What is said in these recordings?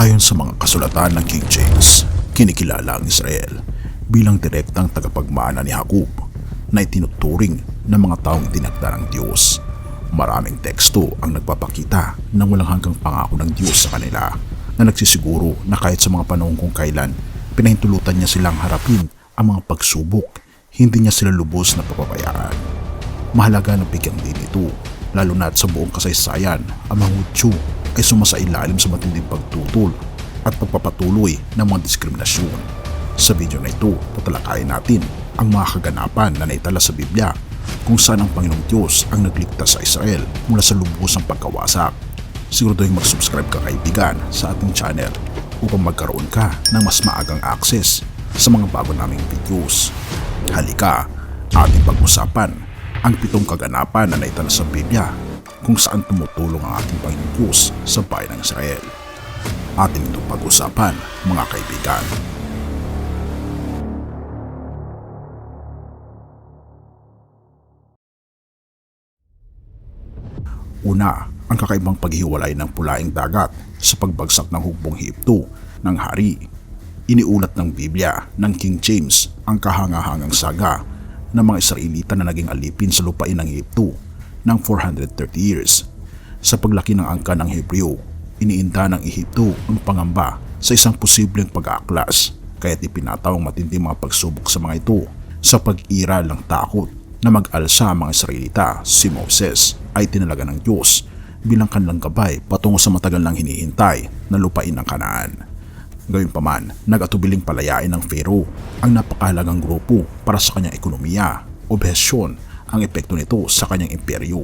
Ayon sa mga kasulatan ng King James, kinikilala ang Israel bilang direktang tagapagmana ni Jacob na itinuturing ng mga taong tinagda ng Diyos. Maraming teksto ang nagpapakita ng walang hanggang pangako ng Diyos sa kanila na nagsisiguro na kahit sa mga panahon kung kailan pinahintulutan niya silang harapin ang mga pagsubok, hindi niya sila lubos na papabayaan. Mahalaga na bigyang din ito, lalo na sa buong kasaysayan, ang mga Hudyo ay sumasailalim sa matinding pagtutol at pagpapatuloy ng mga diskriminasyon. Sa video na ito, tatalakayin natin ang mga kaganapan na naitala sa Biblia kung saan ang Panginoong Diyos ang nagligtas sa Israel mula sa lubusang pagkawasak. Siguraduhin mag-subscribe ka kaibigan sa ating channel upang magkaroon ka ng mas maagang access sa mga bago naming videos. Halika, ating pag-usapan ang pitong kaganapan na naitala sa Biblia kung saan tumutulong ang ating Panginoong Diyos sa bayan ng Israel. Ating itong pag-usapan mga kaibigan. Una, ang kakaibang paghiwalay ng pulaing dagat sa pagbagsak ng hukbong Hipto ng hari. Iniulat ng Biblia ng King James ang kahangahangang saga ng mga Israelita na naging alipin sa lupain ng Hipto ng 430 years. Sa paglaki ng angka ng Hebreo, iniinda ng Ehipto ang pangamba sa isang posibleng pag-aaklas kaya't ipinataw ang matinding mga pagsubok sa mga ito sa pag-iral ng takot na mag-alsa ang mga Israelita, si Moses ay tinalaga ng Diyos bilang kanilang gabay patungo sa matagal nang hinihintay na lupain ng kanaan. Gayunpaman, nag-atubiling palayain ng Pharaoh ang napakahalagang grupo para sa kanyang ekonomiya, obhesyon ang epekto nito sa kanyang imperyo.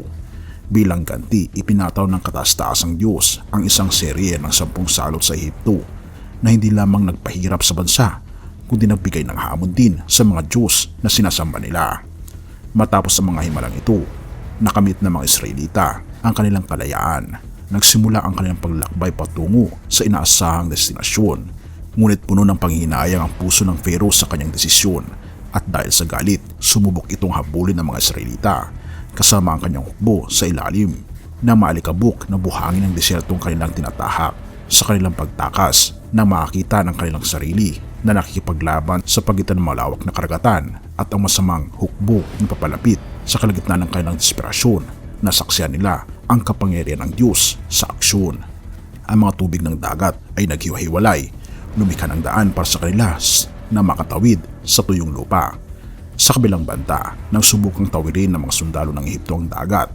Bilang ganti, ipinataw ng kataas-taasang Diyos ang isang serye ng sampung salot sa Ehipto na hindi lamang nagpahirap sa bansa, kundi nagbigay ng hamon din sa mga Diyos na sinasamba nila. Matapos ang mga himalang ito, nakamit ng mga Israelita ang kanilang kalayaan. Nagsimula ang kanilang paglakbay patungo sa inaasahang destinasyon. Ngunit puno ng panghinayang ang puso ng Pharaoh sa kanyang desisyon at dahil sa galit, sumubok itong habulin ng mga Israelita kasama ang kanyang hukbo sa ilalim na maalikabok na buhangin ng desertong kanilang tinatahak sa kanilang pagtakas na makakita ng kanilang sarili na nakikipaglaban sa pagitan ng malawak na karagatan at ang masamang hukbo na papalapit sa kalagitnaan ng kanilang desperasyon na saksyan nila ang kapangyarihan ng Diyos sa aksyon. Ang mga tubig ng dagat ay naghiwa-hiwalay, lumikha ng daan para sa kanila na makatawid sa tuyong lupa. Sa kabilang banta, nang subukang tawirin ng mga sundalo ng Ehipto ang dagat,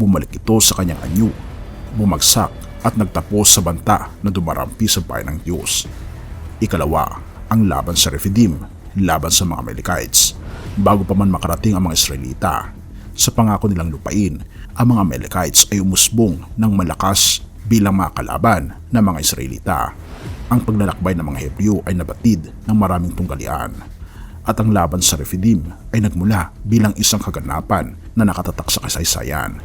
bumalik ito sa kanyang anyo, bumagsak at nagtapos sa banta na dumarampi sa bayan ng Diyos. Ikalawa, ang laban sa Rephidim, laban sa mga Amalekites. Bago pa man makarating ang mga Israelita, sa pangako nilang lupain, ang mga Amalekites ay umusbong ng malakas bilang mga kalaban ng mga Israelita. Ang paglalakbay ng mga Hebreo ay nabatid ng maraming tunggalian at ang laban sa Rephidim ay nagmula bilang isang kaganapan na nakatatak sa kasaysayan.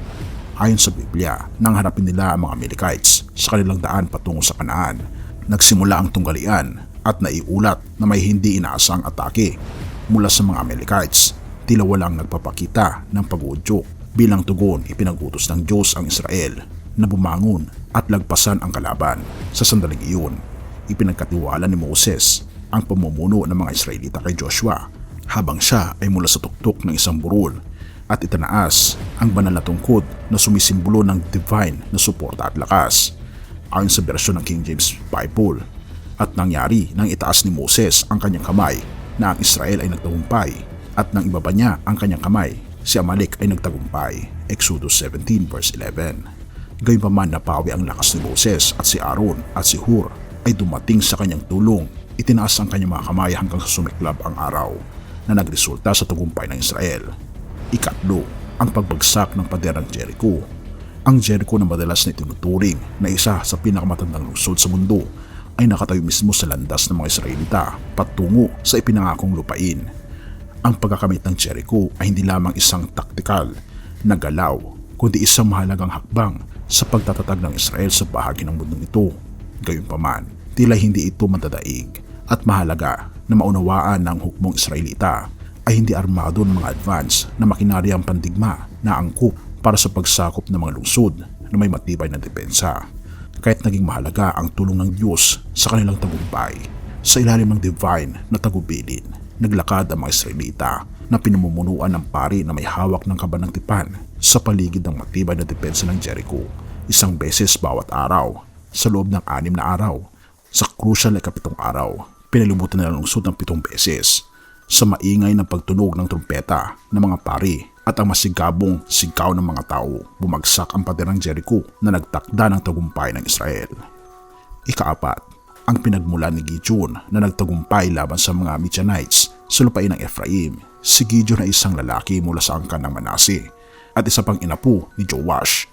Ayon sa Biblia, nang harapin nila ang mga Amalekites sa kanilang daan patungo sa Kanaan, nagsimula ang tunggalian at naiulat na may hindi inaasang atake mula sa mga Amalekites. Tila walang nagpapakita ng pag-uudyok bilang tugon ipinagutos ng Diyos ang Israel na bumangon at lagpasan ang kalaban. Sa sandaling iyon, ipinagkatiwala ni Moses ang pamumuno ng mga Israelita kay Joshua habang siya ay mula sa tuktok ng isang burol at itanaas ang banal na tungkod na sumisimbolo ng divine na suporta at lakas. Ayon sa bersyon ng King James Bible, at nangyari nang itaas ni Moses ang kanyang kamay na ang Israel ay nagtagumpay at nang ibaba niya ang kanyang kamay, si Amalek ay nagtagumpay. Exodus 17 verse 11. Gayunpaman napawi ang lakas ni Moses at si Aaron at si Hur ay dumating sa kanyang tulong. Itinaas ang kanyang mga kamay hanggang sa sumiklab ang araw na nagresulta sa tagumpay ng Israel. Ikatlo, ang pagbagsak ng paderang Jericho. Ang Jericho na madalas na itinuturing na isa sa pinakamatandang lungsod sa mundo ay nakatayo mismo sa landas ng mga Israelita patungo sa ipinangakong lupain. Ang pagkakamit ng Jericho ay hindi lamang isang taktikal na galaw, kundi isang mahalagang hakbang sa pagtatatag ng Israel sa bahagi ng mundong ito. Gayunpaman, tila hindi ito matadaig at mahalaga na maunawaan ng hukbong Israelita ay hindi armado ng mga advance na makinaryang pandigma na angkop para sa pagsakop ng mga lungsod na may matibay na depensa. kahit naging mahalaga ang tulong ng Diyos sa kanilang tagumpay. Sa ilalim ng divine na tagubilin, naglakad ang mga Israelita na pinamumunuan ng pari na may hawak ng kaban ng tipan sa paligid ng matibay na depensa ng Jericho isang beses bawat araw sa loob ng anim na araw. Sa crucial na kapitong araw, pinalimutan nila ang lungsod ng pitong beses sa maingay ng pagtunog ng trumpeta ng mga pari at ang masigabong sigaw ng mga tao, bumagsak ang pader ng Jericho na nagtakda ng tagumpay ng Israel. Ikaapat, ang pinagmulan ni Gideon na nagtagumpay laban sa mga Midianites sa lupain ng Ephraim. Si Gideon ay isang lalaki mula sa angkan ng Manase at isa pang inapo ni Joash.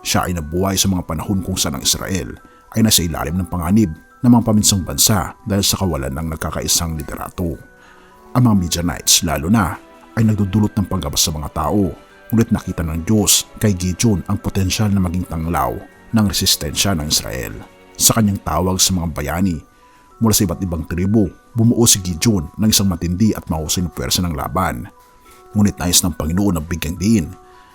Siya ay nabuhay sa mga panahon kung saan ang Israel ay nasa ilalim ng panganib ng mga paminsang bansa dahil sa kawalan ng nagkakaisang liderato. Ang mga Midianites lalo na ay nagdudulot ng paggabas sa mga tao ngunit nakita ng Diyos kay Gideon ang potensyal na maging tanglaw ng resistensya ng Israel. Sa kanyang tawag sa mga bayani mula sa iba't ibang tribu, bumuo si Gideon ng isang matindi at mahusay na pwersa ng laban. Ngunit nais ng Panginoon na bigyang diin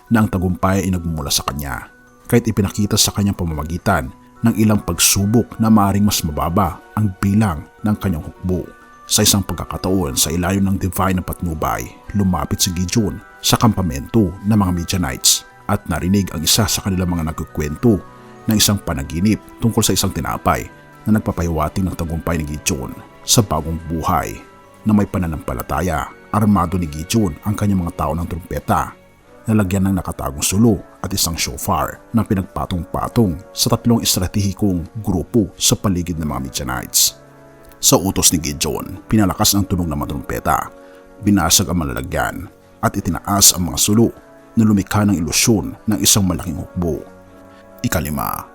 na ang tagumpay ay nagmumula sa kanya kahit ipinakita sa kanyang pamamagitan ng ilang pagsubok na maaaring mas mababa ang bilang ng kanyang hukbo. Sa isang pagkakataon sa ilalim ng divine na patnubay, lumapit si Gideon sa kampamento ng mga Midianites at narinig ang isa sa kanilang mga nagkukwento ng isang panaginip tungkol sa isang tinapay na nagpapahiwating ng tagumpay ni Gideon sa bagong buhay na may pananampalataya. Armado ni Gideon ang kanyang mga tao ng trumpeta nalagyan ng nakatagong sulo at isang shofar na pinagpatong-patong sa tatlong estratehikong grupo sa paligid ng mga Midianites. Sa utos ni Gideon, pinalakas ang tunog ng matrumpeta, binasag ang malalagyan at itinaas ang mga sulo na lumikha ng ilusyon ng isang malaking hukbo. Ikalima,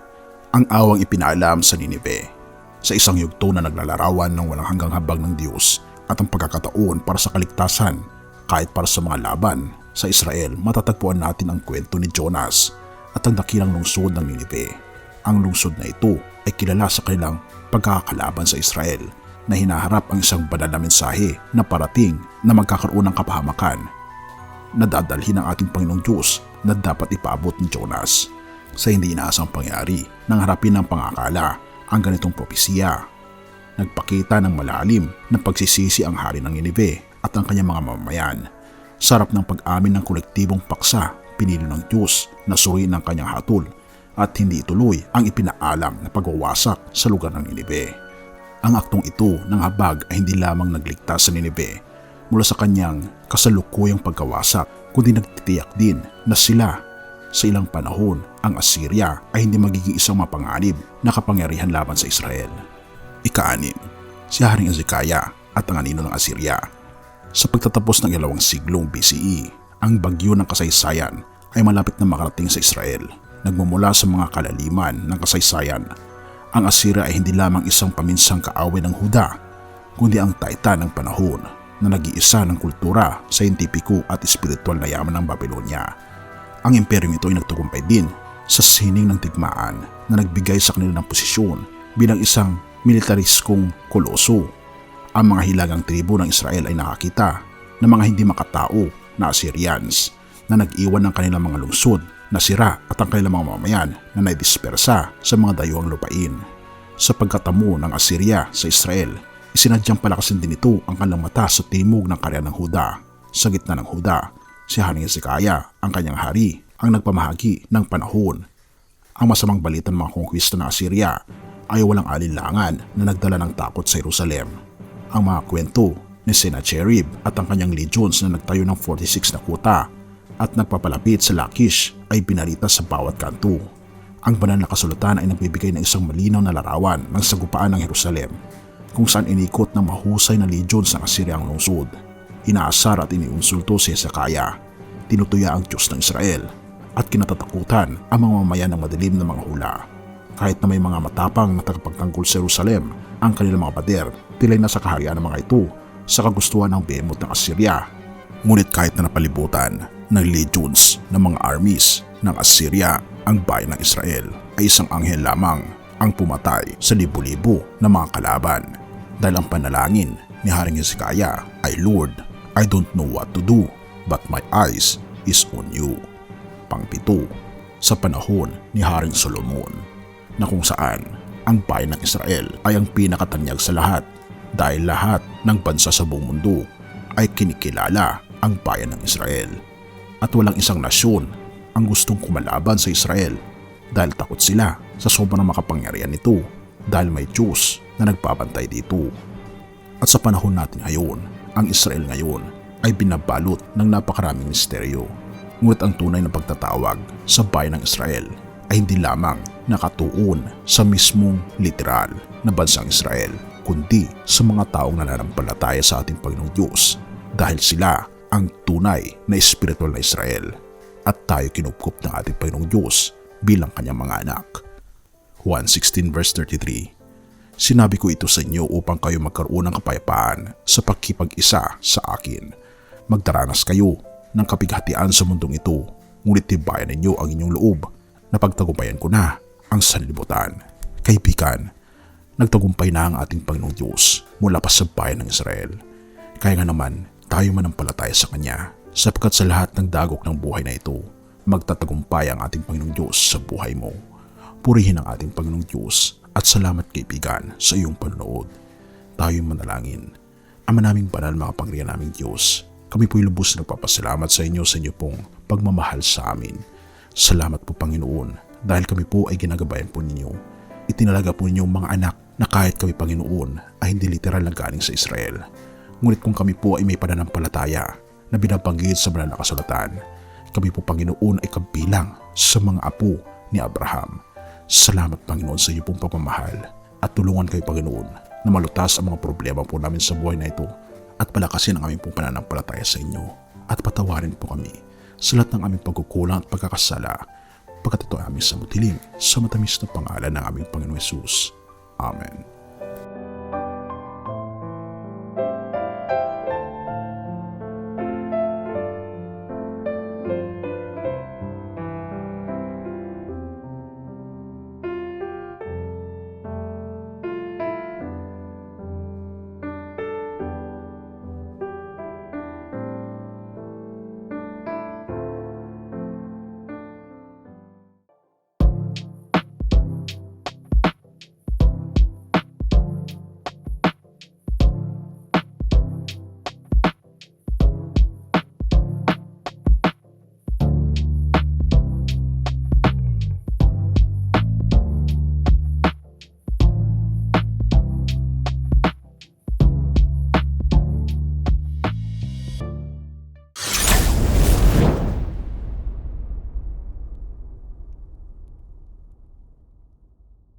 ang awang ipinaalam sa Ninive sa isang yugto na naglalarawan ng walang hanggang habag ng Diyos at ang pagkakataon para sa kaligtasan kahit para sa mga laban sa Israel matatagpuan natin ang kwento ni Jonas at ang dakilang lungsod ng Ninive. Ang lungsod na ito ay kilala sa kanilang pagkakalaban sa Israel na hinaharap ang isang banal na mensahe na parating na magkakaroon ng kapahamakan na dadalhin ng ating Panginoong Diyos na dapat ipaabot ni Jonas sa hindi inaasang pangyari nang harapin ng pangakala ang ganitong propesiya. Nagpakita ng malalim na pagsisisi ang hari ng Ninive at ang kanyang mga mamamayan. Sarap ng pag-amin ng kolektibong paksa, pinili ng Diyos na suriin ng kanyang hatol at hindi ituloy ang ipinaalam na pagwawasak sa lugar ng Ninive. Ang aktong ito ng habag ay hindi lamang nagligtas sa Ninive mula sa kanyang kasalukuyang pagkawasak kundi nagtitiyak din na sila sa ilang panahon ang Assyria ay hindi magiging isang mapanganib na kapangyarihan laban sa Israel. Ikaanim, si Haring Ezekiah at ang anino ng Assyria. Sa pagtatapos ng ilawang siglong BCE, ang bagyo ng kasaysayan ay malapit na makarating sa Israel. Nagmumula sa mga kalaliman ng kasaysayan, ang Assyria ay hindi lamang isang paminsang kaaway ng Huda, kundi ang taitan ng panahon na nag-iisa ng kultura, scientifico at espiritual na yaman ng Babylonia ang imperyong ito ay nagtagumpay din sa sining ng tigmaan na nagbigay sa kanila ng posisyon bilang isang militariskong koloso. Ang mga hilagang tribo ng Israel ay nakakita ng mga hindi makatao na Assyrians na nag-iwan ng kanilang mga lungsod na sira at ang kanilang mga mamayan na naidispersa sa mga dayuang lupain. Sa pagkatamo ng Assyria sa Israel, isinadyang palakasin din ito ang kanilang mata sa timog ng karya ng Huda. Sa gitna ng Huda, si Haring Hezekiah, ang kanyang hari, ang nagpamahagi ng panahon. Ang masamang balita ng mga kongkwista ng Assyria ay walang alinlangan na nagdala ng takot sa Jerusalem. Ang mga kwento ni Sennacherib at ang kanyang legions na nagtayo ng 46 na kuta at nagpapalapit sa Lakish ay binalita sa bawat kanto. Ang banal na kasulatan ay nagbibigay ng isang malinaw na larawan ng sagupaan ng Jerusalem kung saan inikot ng mahusay na legions ng Assyria lungsod inaasar at iniunsulto si Hezekiah. Tinutuya ang Diyos ng Israel at kinatatakutan ang mga mamayan ng madilim na mga hula. Kahit na may mga matapang na tagapagtanggol sa Jerusalem, ang kanilang mga pader tilay na sa kaharian ng mga ito sa kagustuhan ng behemoth ng Assyria. Ngunit kahit na napalibutan ng legions ng mga armies ng Assyria, ang bayan ng Israel ay isang anghel lamang ang pumatay sa libu-libo na mga kalaban dahil ang panalangin ni Haring Hezekiah ay Lord, I don't know what to do, but my eyes is on you. Pangpito, sa panahon ni Haring Solomon, na kung saan ang bayan ng Israel ay ang pinakatanyag sa lahat dahil lahat ng bansa sa buong mundo ay kinikilala ang bayan ng Israel. At walang isang nasyon ang gustong kumalaban sa Israel dahil takot sila sa sobrang makapangyarihan nito dahil may Diyos na nagbabantay dito. At sa panahon natin ngayon, ang Israel ngayon ay binabalot ng napakaraming misteryo. Ngunit ang tunay na pagtatawag sa bayan ng Israel ay hindi lamang nakatuon sa mismong literal na bansang Israel, kundi sa mga taong nananampalataya sa ating Panginoong Diyos dahil sila ang tunay na espiritual na Israel at tayo kinupkup ng ating Panginoong Diyos bilang kanyang mga anak. Juan 16 verse 33 Sinabi ko ito sa inyo upang kayo magkaroon ng kapayapaan sa pagkipag-isa sa akin. Magdaranas kayo ng kapighatian sa mundong ito, ngunit tibayan ninyo ang inyong loob na pagtagumpayan ko na ang sanlibutan. Kaibigan, nagtagumpay na ang ating Panginoong Diyos mula pa sa bayan ng Israel. Kaya nga naman, tayo manampalataya sa Kanya sapagkat sa lahat ng dagok ng buhay na ito, magtatagumpay ang ating Panginoong Diyos sa buhay mo. Purihin ang ating Panginoong Diyos at salamat kaibigan sa iyong panonood. Tayo manalangin. Ama naming banal mga pangriyan naming Diyos, kami po'y lubos na nagpapasalamat sa inyo sa inyo pong pagmamahal sa amin. Salamat po Panginoon dahil kami po ay ginagabayan po ninyo. Itinalaga po ninyo ang mga anak na kahit kami Panginoon ay hindi literal na galing sa Israel. Ngunit kung kami po ay may pananampalataya na binabanggit sa banal na kasulatan, kami po Panginoon ay kabilang sa mga apo ni Abraham. Salamat Panginoon sa iyo pong pagmamahal at tulungan kayo Panginoon na malutas ang mga problema po namin sa buhay na ito at palakasin ang aming pong pananampalataya sa inyo at patawarin po kami sa lahat ng aming pagkukulang at pagkakasala pagkat ito ay aming samutiling sa matamis na pangalan ng aming Panginoon Yesus. Amen.